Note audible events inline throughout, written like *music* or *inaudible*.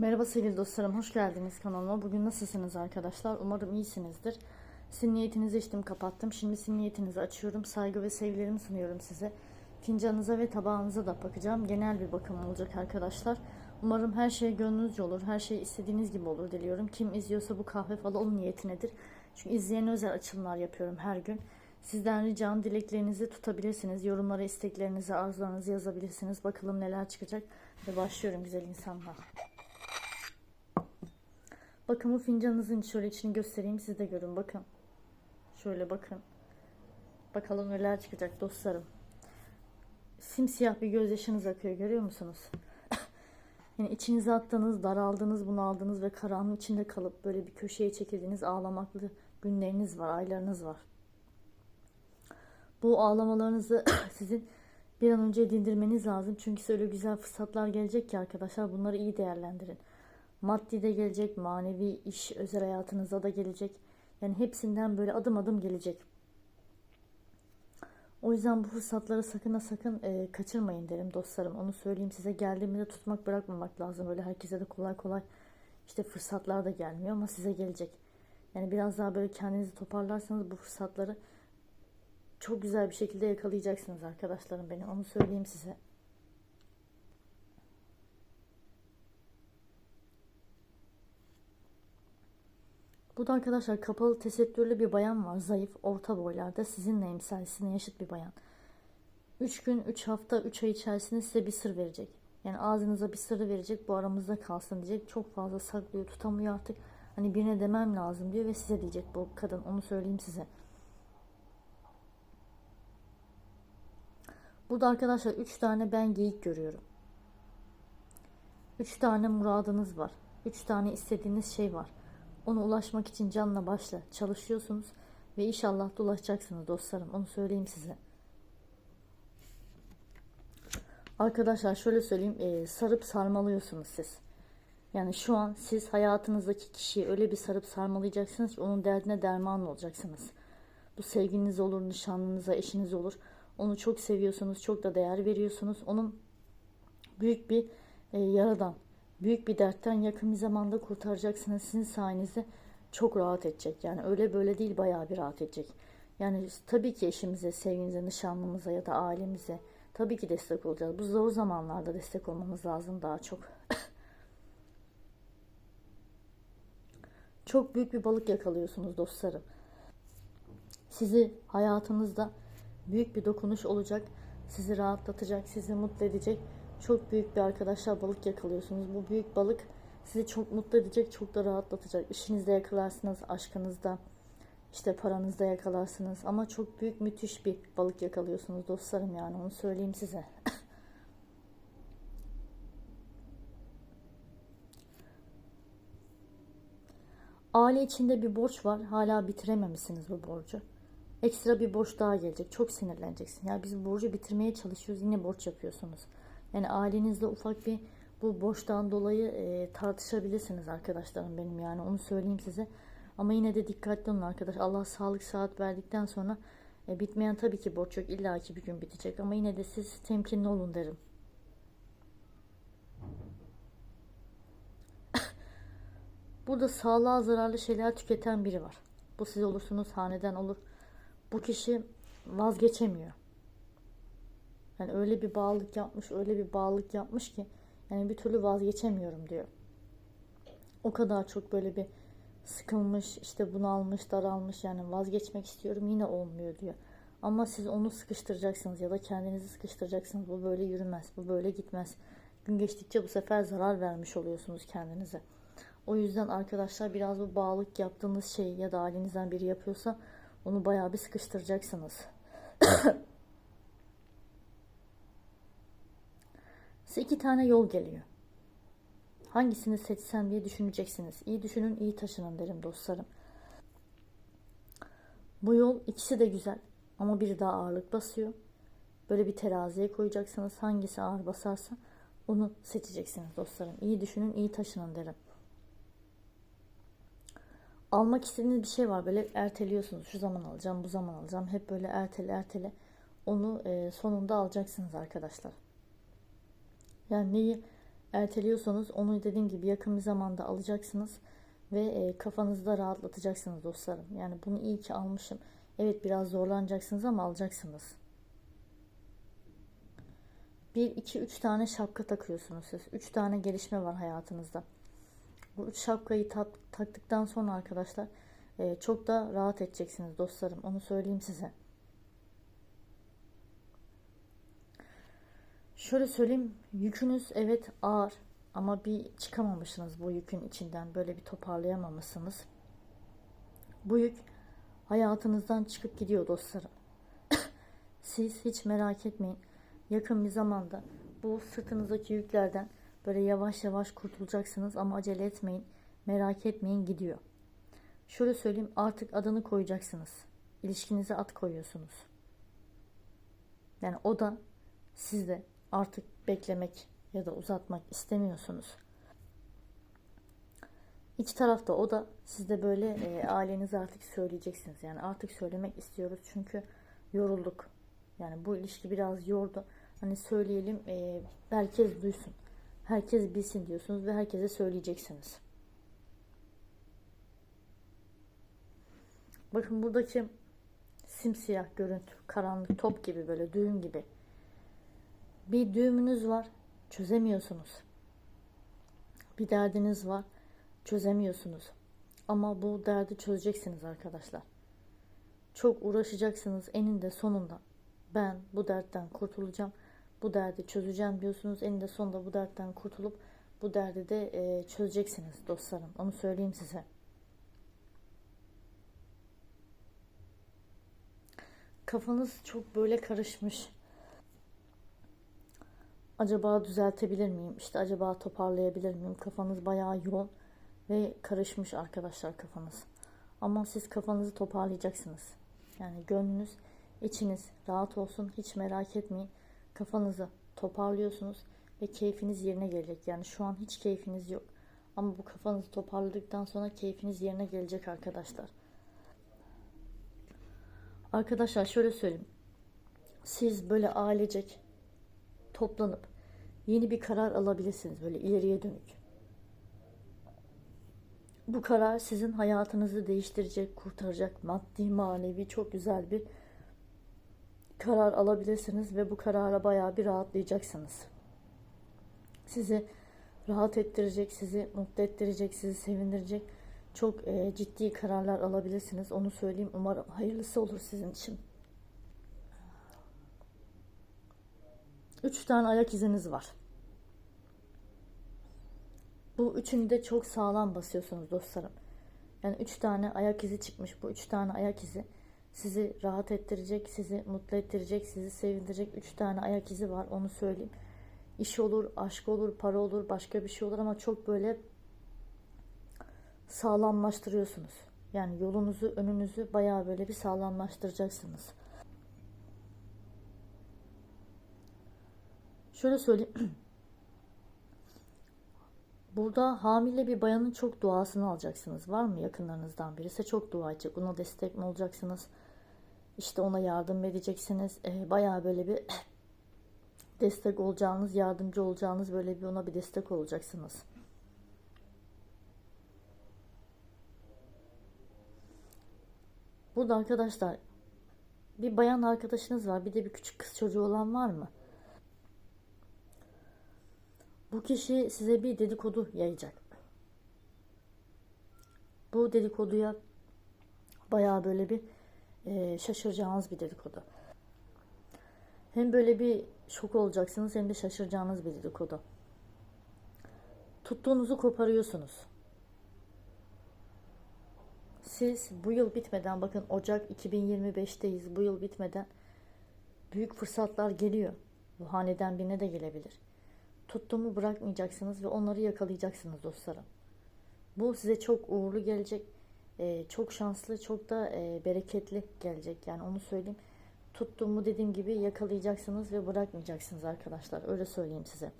Merhaba sevgili dostlarım, hoş geldiniz kanalıma. Bugün nasılsınız arkadaşlar? Umarım iyisinizdir. Sizin niyetinizi içtim, kapattım. Şimdi sizin niyetinizi açıyorum. Saygı ve sevgilerimi sunuyorum size. Fincanınıza ve tabağınıza da bakacağım. Genel bir bakım olacak arkadaşlar. Umarım her şey gönlünüzce olur, her şey istediğiniz gibi olur diliyorum. Kim izliyorsa bu kahve falı onun niyetinedir. Çünkü izleyen özel açılımlar yapıyorum her gün. Sizden ricam dileklerinizi tutabilirsiniz. Yorumlara isteklerinizi, arzularınızı yazabilirsiniz. Bakalım neler çıkacak. Ve başlıyorum güzel insanlar. Bakın bu fincanınızın şöyle içini göstereyim siz de görün bakın. Şöyle bakın. Bakalım neler çıkacak dostlarım. Simsiyah bir gözyaşınız akıyor görüyor musunuz? *laughs* yani içinize attığınız, daraldığınız, bunaldığınız ve karanlığın içinde kalıp böyle bir köşeye çekildiğiniz ağlamaklı günleriniz var, aylarınız var. Bu ağlamalarınızı *clears throat* sizin bir an önce dindirmeniz lazım. Çünkü size öyle güzel fırsatlar gelecek ki arkadaşlar bunları iyi değerlendirin. Maddi de gelecek, manevi iş, özel hayatınıza da gelecek. Yani hepsinden böyle adım adım gelecek. O yüzden bu fırsatları sakın ha sakın e, kaçırmayın derim dostlarım. Onu söyleyeyim size geldiğimde tutmak bırakmamak lazım. Böyle herkese de kolay kolay işte fırsatlar da gelmiyor ama size gelecek. Yani biraz daha böyle kendinizi toparlarsanız bu fırsatları çok güzel bir şekilde yakalayacaksınız arkadaşlarım benim. Onu söyleyeyim size. Burada arkadaşlar kapalı tesettürlü bir bayan var. Zayıf, orta boylarda. Sizinle emsalsine yaşıt bir bayan. 3 gün, 3 hafta, 3 ay içerisinde size bir sır verecek. Yani ağzınıza bir sırrı verecek. Bu aramızda kalsın diyecek. Çok fazla saklıyor, tutamıyor artık. Hani birine demem lazım diyor ve size diyecek bu kadın. Onu söyleyeyim size. Burada arkadaşlar 3 tane ben geyik görüyorum. 3 tane muradınız var. 3 tane istediğiniz şey var. Ona ulaşmak için canla başla çalışıyorsunuz ve inşallah da ulaşacaksınız dostlarım. Onu söyleyeyim size. Arkadaşlar şöyle söyleyeyim. E, sarıp sarmalıyorsunuz siz. Yani şu an siz hayatınızdaki kişiyi öyle bir sarıp sarmalayacaksınız ki onun derdine derman olacaksınız. Bu sevginiz olur, nişanlınıza, eşiniz olur. Onu çok seviyorsunuz, çok da değer veriyorsunuz. Onun büyük bir e, yaradan, büyük bir dertten yakın bir zamanda kurtaracaksınız. Sizin sayenizde çok rahat edecek. Yani öyle böyle değil bayağı bir rahat edecek. Yani tabii ki eşimize, sevginize, nişanlımıza ya da ailemize tabii ki destek olacağız. Bu zor zamanlarda destek olmamız lazım daha çok. çok büyük bir balık yakalıyorsunuz dostlarım. Sizi hayatınızda büyük bir dokunuş olacak. Sizi rahatlatacak, sizi mutlu edecek. Çok büyük bir arkadaşlar balık yakalıyorsunuz. Bu büyük balık sizi çok mutlu edecek, çok da rahatlatacak. İşinizde yakalarsınız, aşkınızda, işte paranızda yakalarsınız. Ama çok büyük, müthiş bir balık yakalıyorsunuz dostlarım yani onu söyleyeyim size. *laughs* Aile içinde bir borç var. Hala bitirememişsiniz bu borcu. Ekstra bir borç daha gelecek. Çok sinirleneceksin. Ya biz borcu bitirmeye çalışıyoruz. Yine borç yapıyorsunuz. Yani ailenizde ufak bir bu borçtan dolayı e, tartışabilirsiniz arkadaşlarım benim yani onu söyleyeyim size. Ama yine de dikkatli olun arkadaş. Allah sağlık saat verdikten sonra e, bitmeyen tabii ki borç yok. İlla ki bir gün bitecek ama yine de siz temkinli olun derim. *laughs* Burada sağlığa zararlı şeyler tüketen biri var. Bu siz olursunuz, haneden olur. Bu kişi vazgeçemiyor. Yani öyle bir bağlılık yapmış, öyle bir bağlılık yapmış ki yani bir türlü vazgeçemiyorum diyor. O kadar çok böyle bir sıkılmış, işte bunalmış, daralmış yani vazgeçmek istiyorum yine olmuyor diyor. Ama siz onu sıkıştıracaksınız ya da kendinizi sıkıştıracaksınız. Bu böyle yürümez, bu böyle gitmez. Gün geçtikçe bu sefer zarar vermiş oluyorsunuz kendinize. O yüzden arkadaşlar biraz bu bağlılık yaptığınız şey ya da ailenizden biri yapıyorsa onu bayağı bir sıkıştıracaksınız. *coughs* Size iki tane yol geliyor. Hangisini seçsem diye düşüneceksiniz. İyi düşünün, iyi taşının derim dostlarım. Bu yol ikisi de güzel ama biri daha ağırlık basıyor. Böyle bir teraziye koyacaksınız. Hangisi ağır basarsa onu seçeceksiniz dostlarım. İyi düşünün, iyi taşının derim. Almak istediğiniz bir şey var böyle erteliyorsunuz. Şu zaman alacağım, bu zaman alacağım. Hep böyle ertele ertele. Onu e, sonunda alacaksınız arkadaşlar. Yani neyi erteliyorsanız onu dediğim gibi yakın bir zamanda alacaksınız ve e, kafanızda rahatlatacaksınız dostlarım. Yani bunu iyi ki almışım. Evet biraz zorlanacaksınız ama alacaksınız. 1, 2, 3 tane şapka takıyorsunuz siz. 3 tane gelişme var hayatınızda. Bu 3 şapkayı tak- taktıktan sonra arkadaşlar e, çok da rahat edeceksiniz dostlarım. Onu söyleyeyim size. Şöyle söyleyeyim, yükünüz evet ağır ama bir çıkamamışsınız bu yükün içinden. Böyle bir toparlayamamışsınız. Bu yük hayatınızdan çıkıp gidiyor dostlarım. *coughs* Siz hiç merak etmeyin. Yakın bir zamanda bu sırtınızdaki yüklerden böyle yavaş yavaş kurtulacaksınız ama acele etmeyin. Merak etmeyin gidiyor. Şöyle söyleyeyim artık adını koyacaksınız. İlişkinize ad koyuyorsunuz. Yani o da siz de artık beklemek ya da uzatmak istemiyorsunuz. İki tarafta o da siz de böyle e, ailenize artık söyleyeceksiniz. Yani artık söylemek istiyoruz çünkü yorulduk. Yani bu ilişki biraz yordu. Hani söyleyelim e, herkes duysun. Herkes bilsin diyorsunuz ve herkese söyleyeceksiniz. Bakın buradaki simsiyah görüntü, karanlık top gibi böyle düğüm gibi. Bir düğümünüz var, çözemiyorsunuz. Bir derdiniz var, çözemiyorsunuz. Ama bu derdi çözeceksiniz arkadaşlar. Çok uğraşacaksınız eninde sonunda. Ben bu dertten kurtulacağım, bu derdi çözeceğim diyorsunuz. Eninde sonunda bu dertten kurtulup bu derdi de e, çözeceksiniz dostlarım. Onu söyleyeyim size. Kafanız çok böyle karışmış. Acaba düzeltebilir miyim? İşte acaba toparlayabilir miyim? Kafanız bayağı yoğun ve karışmış arkadaşlar kafanız. Ama siz kafanızı toparlayacaksınız. Yani gönlünüz, içiniz rahat olsun. Hiç merak etmeyin. Kafanızı toparlıyorsunuz ve keyfiniz yerine gelecek. Yani şu an hiç keyfiniz yok. Ama bu kafanızı toparladıktan sonra keyfiniz yerine gelecek arkadaşlar. Arkadaşlar şöyle söyleyeyim. Siz böyle ailecek toplanıp yeni bir karar alabilirsiniz böyle ileriye dönük. Bu karar sizin hayatınızı değiştirecek, kurtaracak, maddi, manevi çok güzel bir karar alabilirsiniz ve bu karara bayağı bir rahatlayacaksınız. Sizi rahat ettirecek, sizi mutlu ettirecek, sizi sevindirecek çok e, ciddi kararlar alabilirsiniz. Onu söyleyeyim. Umarım hayırlısı olur sizin için. Üç tane ayak iziniz var. Bu üçünü de çok sağlam basıyorsunuz dostlarım. Yani üç tane ayak izi çıkmış. Bu üç tane ayak izi sizi rahat ettirecek, sizi mutlu ettirecek, sizi sevindirecek üç tane ayak izi var. Onu söyleyeyim. İş olur, aşk olur, para olur, başka bir şey olur ama çok böyle sağlamlaştırıyorsunuz. Yani yolunuzu, önünüzü bayağı böyle bir sağlamlaştıracaksınız. Şöyle söyleyeyim. *clears throat* Burada hamile bir bayanın çok duasını alacaksınız. Var mı yakınlarınızdan birisi çok dua edecek. Ona destek mi olacaksınız? İşte ona yardım edeceksiniz. E, bayağı böyle bir *clears throat* destek olacağınız, yardımcı olacağınız böyle bir ona bir destek olacaksınız. Burada arkadaşlar bir bayan arkadaşınız var. Bir de bir küçük kız çocuğu olan var mı? Bu kişi size bir dedikodu yayacak. Bu dedikoduya bayağı böyle bir e, şaşıracağınız bir dedikodu. Hem böyle bir şok olacaksınız hem de şaşıracağınız bir dedikodu. Tuttuğunuzu koparıyorsunuz. Siz bu yıl bitmeden bakın Ocak 2025'teyiz. Bu yıl bitmeden büyük fırsatlar geliyor. Bu haneden birine de gelebilir. Tuttuğumu bırakmayacaksınız ve onları yakalayacaksınız dostlarım. Bu size çok uğurlu gelecek. Ee, çok şanslı, çok da e, bereketli gelecek. Yani onu söyleyeyim. Tuttuğumu dediğim gibi yakalayacaksınız ve bırakmayacaksınız arkadaşlar. Öyle söyleyeyim size.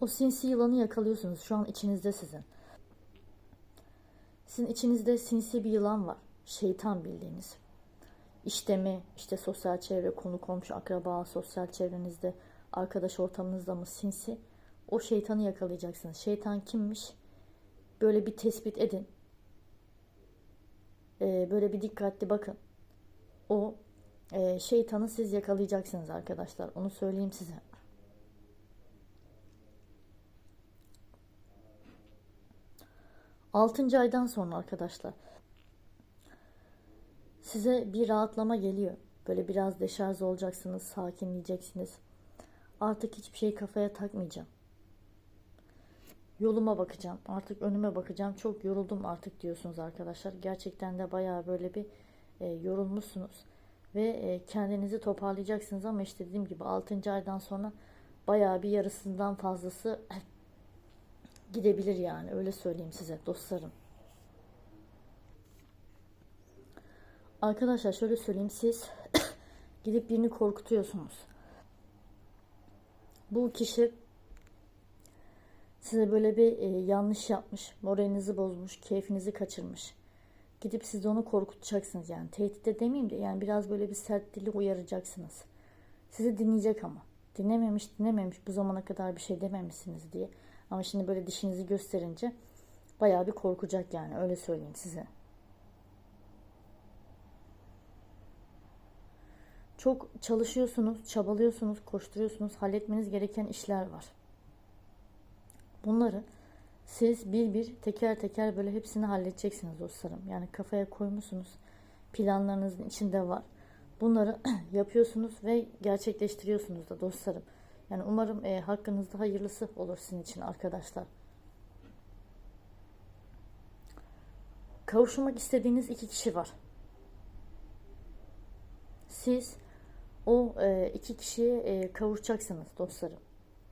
O sinsi yılanı yakalıyorsunuz. Şu an içinizde sizin. Sizin içinizde sinsi bir yılan var. Şeytan bildiğiniz. İşte mi, işte sosyal çevre, konu komşu, akraba, sosyal çevrenizde, arkadaş ortamınızda mı sinsi? O şeytanı yakalayacaksınız. Şeytan kimmiş? Böyle bir tespit edin. Ee, böyle bir dikkatli bakın. O e, şeytanı siz yakalayacaksınız arkadaşlar. Onu söyleyeyim size. Altıncı aydan sonra arkadaşlar size bir rahatlama geliyor. Böyle biraz deşarj olacaksınız, sakinleyeceksiniz. Artık hiçbir şeyi kafaya takmayacağım. Yoluma bakacağım. Artık önüme bakacağım. Çok yoruldum artık diyorsunuz arkadaşlar. Gerçekten de bayağı böyle bir e, yorulmuşsunuz. Ve e, kendinizi toparlayacaksınız ama işte dediğim gibi 6. aydan sonra bayağı bir yarısından fazlası gidebilir yani. Öyle söyleyeyim size dostlarım. Arkadaşlar şöyle söyleyeyim siz *coughs* gidip birini korkutuyorsunuz. Bu kişi size böyle bir e, yanlış yapmış, moralinizi bozmuş, keyfinizi kaçırmış. Gidip siz de onu korkutacaksınız yani. Tehdit de demeyeyim de yani biraz böyle bir sert dili uyaracaksınız. Sizi dinleyecek ama. Dinlememiş dinlememiş bu zamana kadar bir şey dememişsiniz diye. Ama şimdi böyle dişinizi gösterince bayağı bir korkacak yani öyle söyleyeyim size. Çok çalışıyorsunuz, çabalıyorsunuz, koşturuyorsunuz, halletmeniz gereken işler var. Bunları siz bir bir teker teker böyle hepsini halledeceksiniz dostlarım. Yani kafaya koymuşsunuz. Planlarınızın içinde var. Bunları *clears throat* yapıyorsunuz ve gerçekleştiriyorsunuz da dostlarım. Yani umarım e, hakkınızda hayırlısı olur sizin için arkadaşlar. Kavuşmak istediğiniz iki kişi var. Siz o e, iki kişiye e, kavuşacaksınız dostlarım.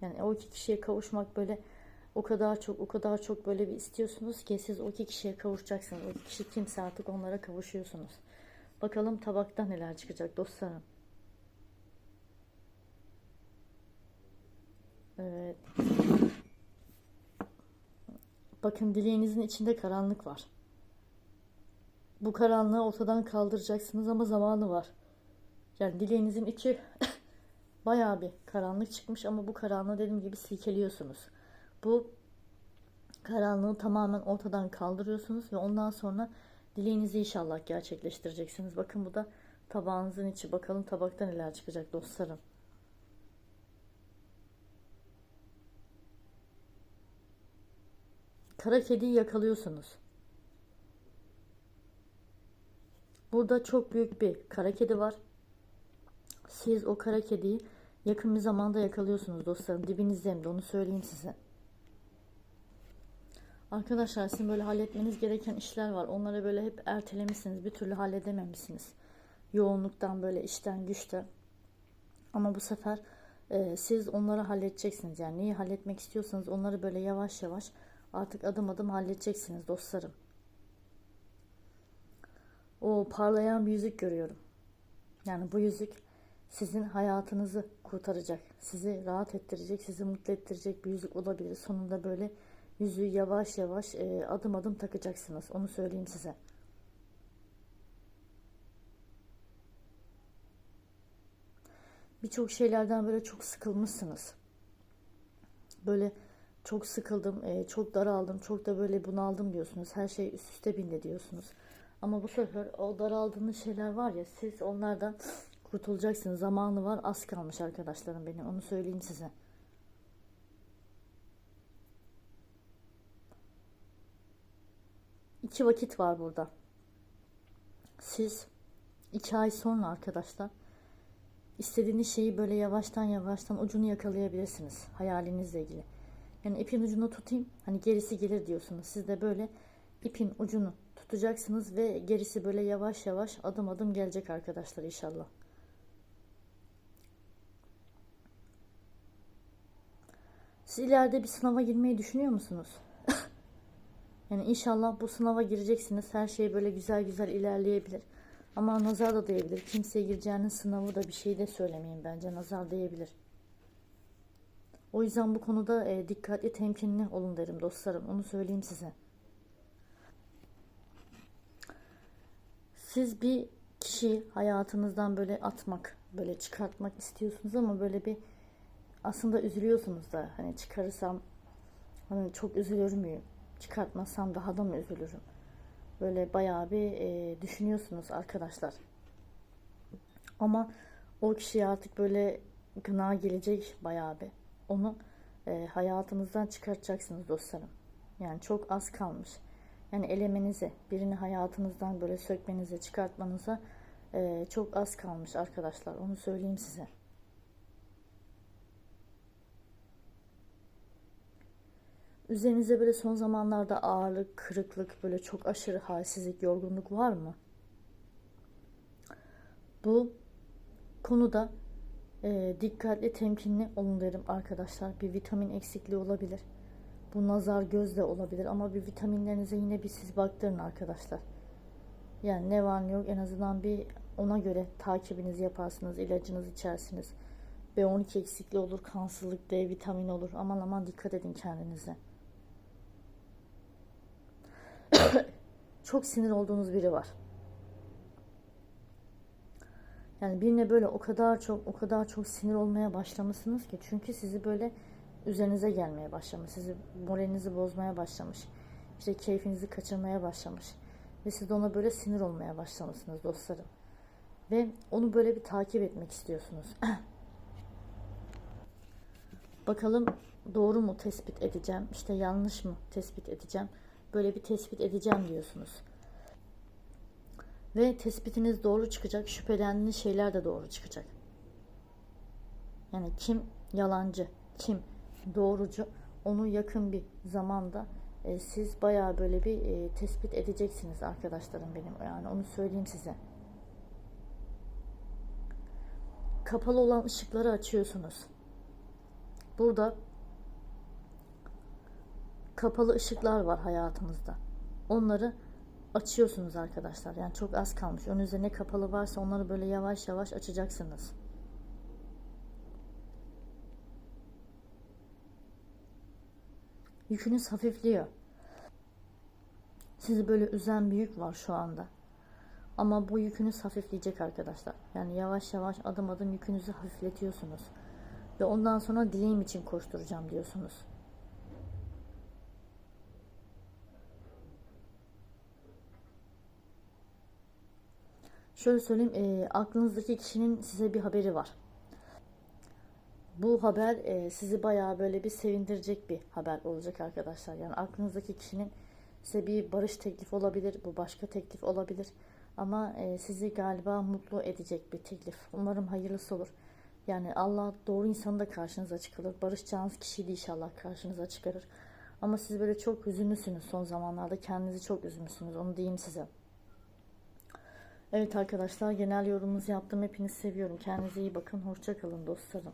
Yani o iki kişiye kavuşmak böyle o kadar çok o kadar çok böyle bir istiyorsunuz ki siz o iki kişiye kavuşacaksınız. O iki kişi kimse artık onlara kavuşuyorsunuz. Bakalım tabakta neler çıkacak dostlarım. Evet. Bakın dileğinizin içinde karanlık var. Bu karanlığı ortadan kaldıracaksınız ama zamanı var. Yani dileğinizin içi *laughs* bayağı bir karanlık çıkmış ama bu karanlığı dediğim gibi silkeliyorsunuz. Bu karanlığı tamamen ortadan kaldırıyorsunuz ve ondan sonra dileğinizi inşallah gerçekleştireceksiniz. Bakın bu da tabağınızın içi. Bakalım tabakta neler çıkacak dostlarım. Kara kediyi yakalıyorsunuz. Burada çok büyük bir kara kedi var. Siz o kara kediyi yakın bir zamanda yakalıyorsunuz dostlarım. Dibinizde hem de onu söyleyeyim size. Arkadaşlar sizin böyle halletmeniz gereken işler var. Onları böyle hep ertelemişsiniz. Bir türlü halledememişsiniz. Yoğunluktan böyle işten güçten. Ama bu sefer e, siz onları halledeceksiniz. Yani neyi halletmek istiyorsanız onları böyle yavaş yavaş artık adım adım halledeceksiniz dostlarım. O parlayan bir yüzük görüyorum. Yani bu yüzük sizin hayatınızı kurtaracak. Sizi rahat ettirecek, sizi mutlu ettirecek bir yüzük olabilir. Sonunda böyle yüzüğü yavaş yavaş e, adım adım takacaksınız. Onu söyleyeyim size. Birçok şeylerden böyle çok sıkılmışsınız. Böyle çok sıkıldım, e, çok daraldım, çok da böyle bunaldım diyorsunuz. Her şey üst üste bindi diyorsunuz. Ama bu sefer o daraldığınız şeyler var ya siz onlardan kurtulacaksınız. Zamanı var az kalmış arkadaşlarım benim onu söyleyeyim size. iki vakit var burada. Siz iki ay sonra arkadaşlar istediğiniz şeyi böyle yavaştan yavaştan ucunu yakalayabilirsiniz hayalinizle ilgili. Yani ipin ucunu tutayım hani gerisi gelir diyorsunuz. Siz de böyle ipin ucunu tutacaksınız ve gerisi böyle yavaş yavaş adım adım gelecek arkadaşlar inşallah. Siz ileride bir sınava girmeyi düşünüyor musunuz? *laughs* Yani inşallah bu sınava gireceksiniz. Her şey böyle güzel güzel ilerleyebilir. Ama nazar da diyebilir. Kimseye gireceğiniz sınavı da bir şey de söylemeyin bence. Nazar diyebilir. O yüzden bu konuda e, dikkatli, temkinli olun derim dostlarım. Onu söyleyeyim size. Siz bir kişiyi hayatınızdan böyle atmak, böyle çıkartmak istiyorsunuz ama böyle bir aslında üzülüyorsunuz da hani çıkarırsam hani çok üzülür müyüm? Çıkartmazsam daha da mı üzülürüm? Böyle bayağı bir e, düşünüyorsunuz arkadaşlar. Ama o kişiye artık böyle gına gelecek bayağı bir. Onu e, hayatınızdan çıkartacaksınız dostlarım. Yani çok az kalmış. Yani elemenize, birini hayatınızdan böyle sökmenize, çıkartmanıza e, çok az kalmış arkadaşlar. Onu söyleyeyim size. Üzerinize böyle son zamanlarda ağırlık, kırıklık, böyle çok aşırı halsizlik, yorgunluk var mı? Bu konuda e, dikkatli, temkinli olun derim arkadaşlar. Bir vitamin eksikliği olabilir. Bu nazar göz de olabilir ama bir vitaminlerinize yine bir siz baktırın arkadaşlar. Yani ne var ne yok en azından bir ona göre takibinizi yaparsınız, ilacınızı içersiniz. B12 eksikliği olur, kansızlık, D vitamini olur. Aman aman dikkat edin kendinize. Çok sinir olduğunuz biri var. Yani birine böyle o kadar çok o kadar çok sinir olmaya başlamışsınız ki çünkü sizi böyle üzerinize gelmeye başlamış. Sizi moralinizi bozmaya başlamış. İşte keyfinizi kaçırmaya başlamış. Ve siz de ona böyle sinir olmaya başlamışsınız dostlarım. Ve onu böyle bir takip etmek istiyorsunuz. *clears throat* Bakalım doğru mu tespit edeceğim? İşte yanlış mı tespit edeceğim? Böyle bir tespit edeceğim diyorsunuz. Ve tespitiniz doğru çıkacak. Şüphelendiğiniz şeyler de doğru çıkacak. Yani kim yalancı, kim doğrucu onu yakın bir zamanda e, siz bayağı böyle bir e, tespit edeceksiniz arkadaşlarım benim. Yani onu söyleyeyim size. Kapalı olan ışıkları açıyorsunuz. Burada kapalı ışıklar var hayatınızda. Onları açıyorsunuz arkadaşlar. Yani çok az kalmış. Önünüzde ne kapalı varsa onları böyle yavaş yavaş açacaksınız. Yükünüz hafifliyor. Sizi böyle üzen bir yük var şu anda. Ama bu yükünüz hafifleyecek arkadaşlar. Yani yavaş yavaş adım adım yükünüzü hafifletiyorsunuz. Ve ondan sonra dileğim için koşturacağım diyorsunuz. Şöyle söyleyeyim, e, aklınızdaki kişinin size bir haberi var. Bu haber e, sizi bayağı böyle bir sevindirecek bir haber olacak arkadaşlar. Yani aklınızdaki kişinin size bir barış teklifi olabilir, bu başka teklif olabilir. Ama e, sizi galiba mutlu edecek bir teklif. Umarım hayırlısı olur. Yani Allah doğru insanı da karşınıza çıkarır. Barışacağınız kişiyi de inşallah karşınıza çıkarır. Ama siz böyle çok üzünlüsünüz son zamanlarda. Kendinizi çok üzmüşsünüz. Onu diyeyim size. Evet arkadaşlar genel yorumunuzu yaptım. Hepinizi seviyorum. Kendinize iyi bakın. Hoşçakalın dostlarım.